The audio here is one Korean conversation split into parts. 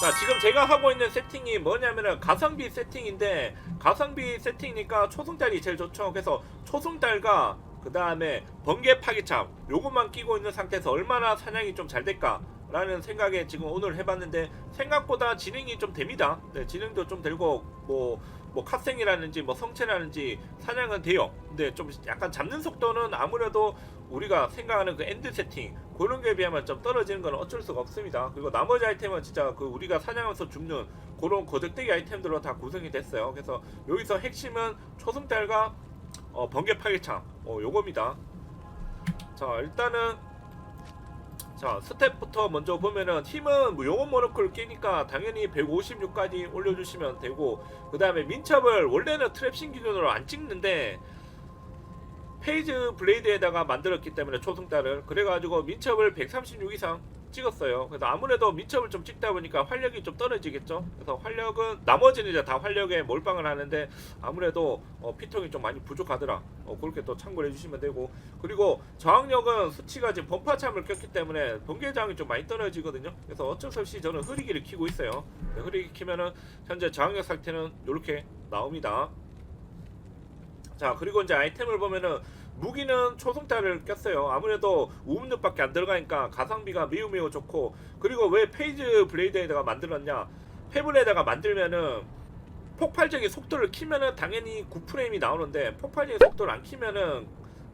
자 지금 제가 하고 있는 세팅이 뭐냐면은 가성비 세팅인데 가성비 세팅이니까 초승달이 제일 좋죠. 그래서 초승달과 그 다음에 번개 파기참 요것만 끼고 있는 상태에서 얼마나 사냥이 좀 잘 될까 라는 생각에 지금 오늘 해봤는데 생각보다 진행이 좀 됩니다 네, 진행도 좀 되고 뭐, 뭐 컷생이라는지 뭐 성체라는지 사냥은 돼요 근데 좀 약간 잡는 속도는 아무래도 우리가 생각하는 그 엔드 세팅 그런 거에 비하면 좀 떨어지는 건 어쩔 수가 없습니다. 그리고 나머지 아이템은 진짜 그 우리가 사냥하면서 죽는 그런 거적대기 아이템들로 다 구성이 됐어요. 그래서 여기서 핵심은 초승달과 어, 번개 파괴창 어, 요겁니다. 자 일단은 자 스텝부터 먼저 보면은 팀은 뭐 용원 모노클 끼니까 당연히 156까지 올려주시면 되고 그 다음에 민첩을 원래는 트랩신 기준으로 안 찍는데 페이지 블레이드에다가 만들었기 때문에 초승달을 그래가지고 민첩을 136 이상 찍었어요. 그래서 아무래도 민첩을 좀 찍다 보니까 활력이 좀 떨어지겠죠. 그래서 활력은 나머지는 이제 다 활력에 몰빵을 하는데 아무래도 어, 피통이 좀 많이 부족하더라. 어, 그렇게 또 참고를 해주시면 되고 그리고 저항력은 수치가 지금 번파참을 꼈기 때문에 번개 저항이 좀 많이 떨어지거든요. 그래서 어쩔 수 없이 저는 흐리기를 키고 있어요. 네, 흐리기 키면은 현재 저항력 상태는 이렇게 나옵니다. 자 그리고 이제 아이템을 보면은 무기는 초승달을 꼈어요. 아무래도 우음늪밖에 안 들어가니까 가성비가 매우 매우 좋고 그리고 왜 페이지 블레이드에다가 만들었냐? 페블에다가 만들면은 폭발적인 속도를 키면은 당연히 9프레임이 나오는데 폭발적인 속도를 안 키면은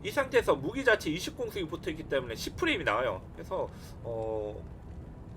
이 상태에서 무기 자체 20공속이 붙어 있기 때문에 10프레임이 나와요. 그래서 어.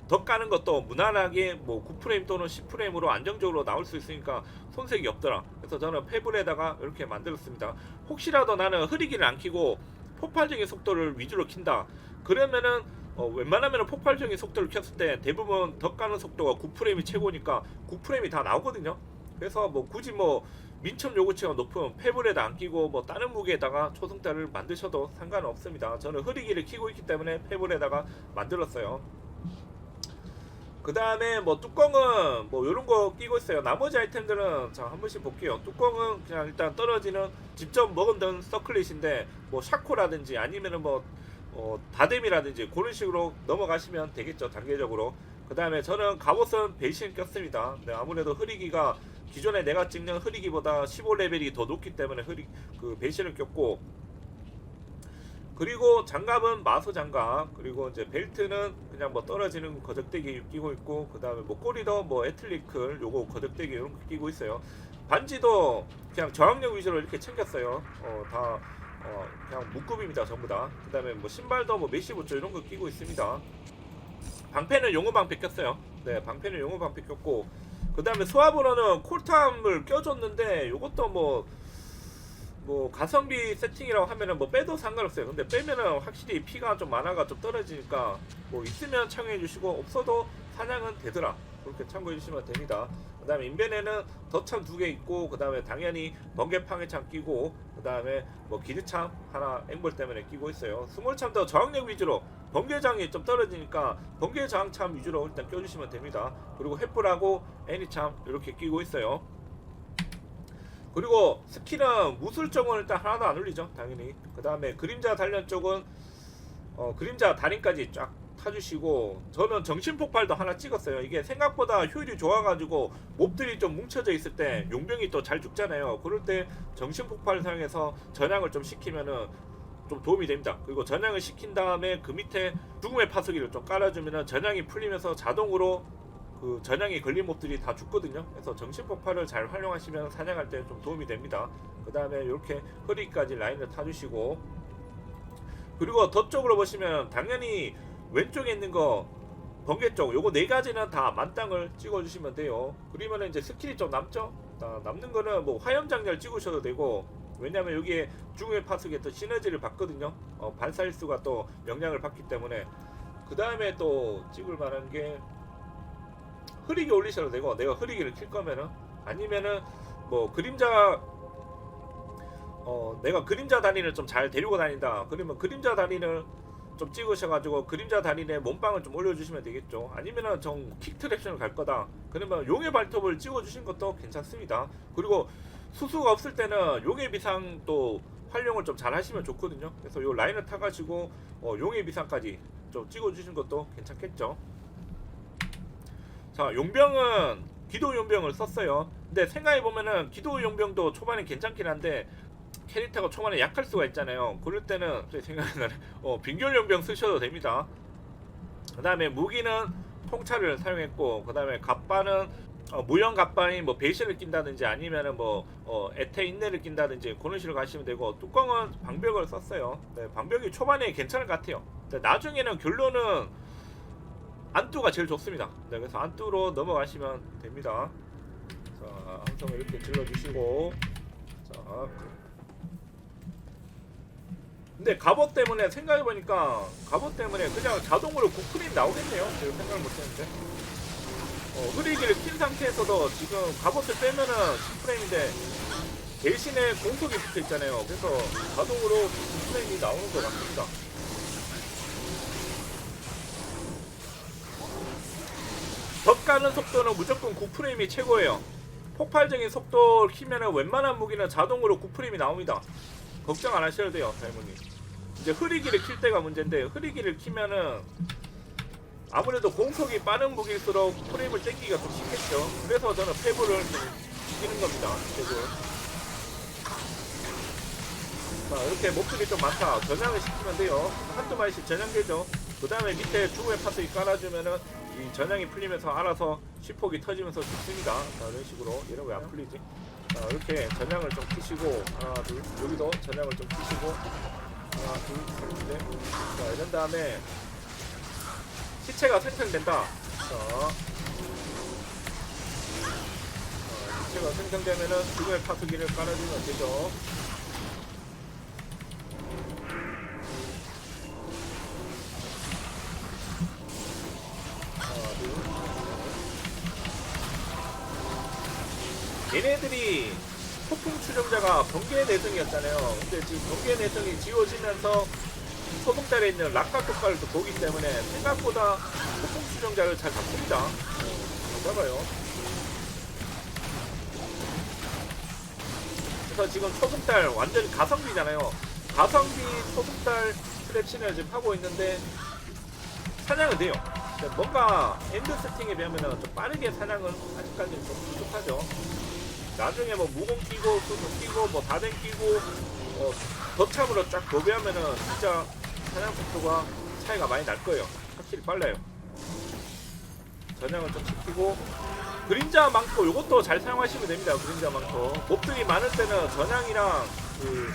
더 까는 것도 무난하게 뭐 9프레임 또는 10프레임으로 안정적으로 나올 수 있으니까 손색이 없더라. 그래서 저는 페블에다가 이렇게 만들었습니다. 혹시라도 나는 흐리기를 안 키고 폭발적인 속도를 위주로 킨다. 그러면은 어, 웬만하면 폭발적인 속도를 켰을 때 대부분 더 까는 속도가 9프레임이 최고니까 9프레임이 다 나오거든요. 그래서 뭐 굳이 뭐 민첩 요구치가 높은 페블에다 안 끼고 뭐 다른 무기에다가 초승달을 만드셔도 상관은 없습니다. 저는 흐리기를 키고 있기 때문에 페블에다가 만들었어요. 그 다음에 뭐 뚜껑은 뭐 요런 거 끼고 있어요. 나머지 아이템들은 자 한 번씩 볼게요. 뚜껑은 그냥 일단 떨어지는 직접 먹은 서클릿인데 뭐 샤코라든지 아니면은 뭐 어, 다뎀이라든지 그런 식으로 넘어가시면 되겠죠 단계적으로. 그 다음에 저는 갑옷은 베이신 꼈습니다. 네, 아무래도 흐리기가 기존에 내가 찍는 흐리기보다 15레벨이 더 높기 때문에 흐리 그 베이신을 꼈고 그리고 장갑은 마소 장갑. 그리고 이제 벨트는 그냥 뭐 떨어지는 거적대기 끼고 있고 그 다음에 뭐 꼬리도 뭐 에틀리클 요거 거적대기 이런 거 끼고 있어요. 반지도 그냥 저항력 위주로 이렇게 챙겼어요. 어다 어, 그냥 묶음입니다 전부 다그 다음에 뭐 신발도 뭐 메시 부츠 이런 거 끼고 있습니다. 방패는 용어 방패 꼈어요. 네 방패는 용어 방패 꼈고 그 다음에 소화브로는 콜탐을 껴줬는데 요것도 뭐 뭐 가성비 세팅이라고 하면은 뭐 빼도 상관없어요. 근데 빼면은 확실히 피가 좀 많아가 좀 떨어지니까 뭐 있으면 참여해 주시고 없어도 사냥은 되더라. 그렇게 참고해 주시면 됩니다. 그 다음에 인벤에는 덧참 두 개 있고 그 다음에 당연히 번개팡해창 끼고 그 다음에 뭐 기드참 하나 앵벌 때문에 끼고 있어요. 스몰참도 저항력 위주로 번개장이 좀 떨어지니까 번개 저항참 위주로 일단 껴주시면 됩니다. 그리고 횃불하고 애니참 이렇게 끼고 있어요. 그리고 스킬은 무술 쪽은 일단 하나도 안 올리죠 당연히. 그 다음에 그림자 단련 쪽은 어, 그림자 달인까지 쫙 타주시고 저는 정신 폭발도 하나 찍었어요. 이게 생각보다 효율이 좋아가지고 몹들이 좀 뭉쳐져 있을 때 용병이 또 잘 죽잖아요. 그럴 때 정신 폭발 사용해서 전향을 좀 시키면은 좀 도움이 됩니다. 그리고 전향을 시킨 다음에 그 밑에 죽음의 파수기를 좀 깔아주면은 전향이 풀리면서 자동으로 그 전향이 걸린 몹들이 다 죽거든요. 그래서 정신 폭발을 잘 활용하시면 사냥할 때 좀 도움이 됩니다. 그 다음에 이렇게 허리까지 라인을 타주시고 그리고 덧 쪽으로 보시면 당연히 왼쪽에 있는 거 번개 쪽 요거 네 가지는 다 만땅을 찍어주시면 돼요. 그러면 이제 스킬이 좀 남죠. 아, 남는 거는 뭐 화염 장렬 찍으셔도 되고 왜냐면 여기에 중의 파수기에 또 시너지를 받거든요. 어, 반살수가 또 영향을 받기 때문에 그 다음에 또 찍을 만한 게 흐리기 올리셔도 되고 내가 흐리기를 킬 거면은 아니면은 뭐 그림자 어 내가 그림자 단위를 좀 잘 데리고 다닌다. 그러면 그림자 단위를 좀 찍으셔가지고 그림자 단위에 몸빵을 좀 올려주시면 되겠죠. 아니면은 좀 킥트랙션을 갈 거다. 그러면 용의 발톱을 찍어주신 것도 괜찮습니다. 그리고 수수가 없을 때는 용의 비상 또 활용을 좀 잘 하시면 좋거든요. 그래서 요 라인을 타가지고 어, 용의 비상까지 좀 찍어주신 것도 괜찮겠죠 자 용병은 기도 용병을 썼어요. 근데 생각해 보면은 기도 용병도 초반에 괜찮긴 한데 캐릭터가 초반에 약할 수가 있잖아요. 그럴 때는 제 생각에 나네. 어 빙결 용병 쓰셔도 됩니다. 그 다음에 무기는 통찰을 사용했고 그 다음에 갑바는 어, 무형 갑바인 뭐 베이시를 낀다든지 아니면은 뭐 어, 에테 인내를 낀다든지 그런 식으로 가시면 되고 뚜껑은 방벽을 썼어요. 네, 방벽이 초반에 괜찮을 것 같아요. 나중에는 결론은 안뚜가 제일 좋습니다. 네, 그래서 안뚜로 넘어가시면 됩니다. 자, 함성을 이렇게 질러주시고 자, 근데 갑옷 때문에 생각해보니까 갑옷 때문에 그냥 자동으로 구프림 나오겠네요. 제가 생각을 못했는데. 어, 흐리기를 킨 상태에서도 지금 갑옷을 빼면은 10프레임인데 대신에 공속이 붙어 있잖아요. 그래서 자동으로 9프레임이 나오는 것 같습니다. 덕 가는 속도는 무조건 9프레임이 최고예요. 폭발적인 속도를 키면은 웬만한 무기는 자동으로 9프레임이 나옵니다. 걱정 안 하셔도 돼요, 다이모님. 이제 흐리기를 킬 때가 문제인데 흐리기를 키면은 아무래도 공속이 빠른 무기일수록 프레임을 땡기기가 좀 쉽겠죠. 그래서 저는 페브를 좀 끼는 겁니다. 페브. 자, 이렇게 목줄이 좀 많다. 전향을 시키면 돼요. 한두 마리씩 전향되죠. 그 다음에 밑에 중후의 파스기 깔아주면은 이 전향이 풀리면서 알아서 시폭이 터지면서 죽습니다. 자, 이런 식으로. 얘는 왜 안 풀리지? 자, 이렇게 전향을 좀 키시고, 하나, 둘, 여기도 전향을 좀 키시고, 하나, 둘, 셋, 넷. 자, 이런 다음에 시체가 생성된다. 자, 어, 시체가 생성되면은 중후의 파스기를 깔아주면 되죠. 얘네들이 폭풍 추종자가 번개 내성이었잖아요. 근데 지금 번개 내성이 지워지면서 소금달에 있는 락카 효과를 또 보기 때문에 생각보다 폭풍 추종자를 잘 잡습니다. 어, 잘 잡아요. 그래서 지금 소금달 완전 가성비잖아요. 가성비 소금달 스트레치를 지금 하고 있는데 사냥은 돼요. 뭔가 엔드 세팅에 비하면 좀 빠르게 사냥은 아직까지는 좀 부족하죠. 나중에 뭐 무공 끼고 수수 끼고 뭐 다된 끼고 어, 덧참으로 쫙 도배하면은 진짜 사냥 속도가 차이가 많이 날 거예요. 확실히 빨라요. 전향을 좀 시키고 그림자 망토 요것도 잘 사용하시면 됩니다. 그림자 망토 몹들이 많을 때는 전향이랑 그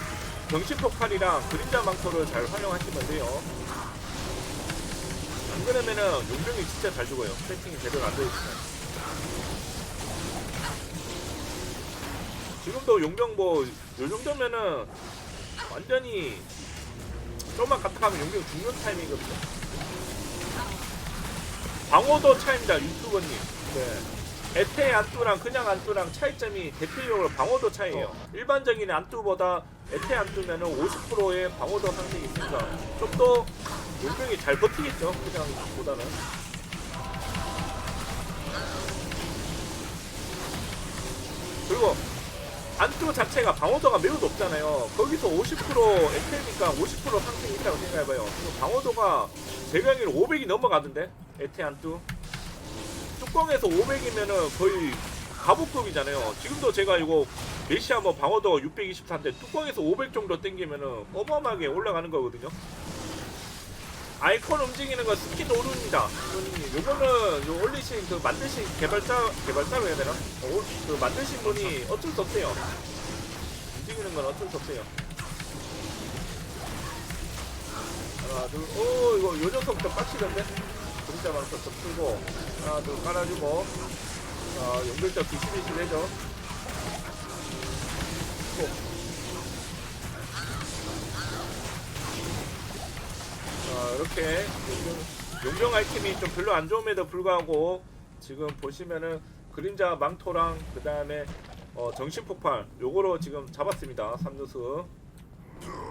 병신 폭발이랑 그림자 망토를 잘 활용하시면 돼요. 안 그러면은 용병이 진짜 잘 죽어요. 세팅이 제대로 안 되어 있으면. 지금도 용병 뭐, 요 정도면은 완전히 좀만 갔다 가면 용병 죽는 타이밍이거든요. 방어도 차입니다, 유튜버님. 네. 에테 안뚜랑 그냥 안뚜랑 차이점이 대표적으로 방어도 차이에요. 일반적인 안뚜보다 에테 안뚜면은 50%의 방어도 상승이 있으니까 좀 더 용병이 잘 버티겠죠, 그냥 보다는. 그리고 안뚜 자체가 방어도가 매우 높잖아요. 거기서 50% 에테니까 50% 상승이 있다고 생각해봐요. 방어도가 알기로 500이 넘어가던데 에테 안뚜. 뚜껑에서 500이면은 거의 가복급이잖아요. 지금도 제가 이거 메시아 뭐 방어도 624인데 뚜껑에서 500 정도 땡기면은 어마어마하게 올라가는 거거든요. 아이콘 움직이는 거 스킨 오류입니다. 손님, 요거는 요 올리신 그 만드신 개발자 개발자로 해야 되나? 어, 그 만드신 분이 어쩔 수 없어요. 움직이는 건 어쩔 수 없어요. 하나 둘, 오 이거 요 녀석도 빡치던데? 그림자 만큼 좀 풀고 하나 둘 깔아주고 자 연결적 비시비시 되죠. 오. 이렇게 용병, 아이템이 좀 별로 안 좋음에도 불구하고 지금 보시면은 그림자 망토랑 그 다음에 어, 정신폭발 요거로 지금 잡았습니다 삼루수.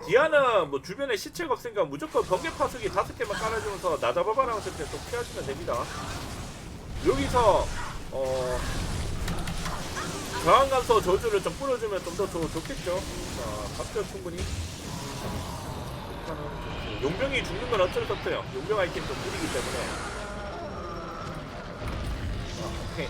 디아는 뭐 주변에 시체가 없으니까 무조건 번개 파수기 다섯 개만 깔아주면서 나 잡아봐라 했을 때 또 피하시면 됩니다. 여기서 어 저항감소 저주를 좀 뿌려주면 좀 더 좋겠죠? 자 각별 충분히 용병이 죽는 건 어쩔 수 없어요. 용병 아이템 좀 무리기 때문에. 자, 오케이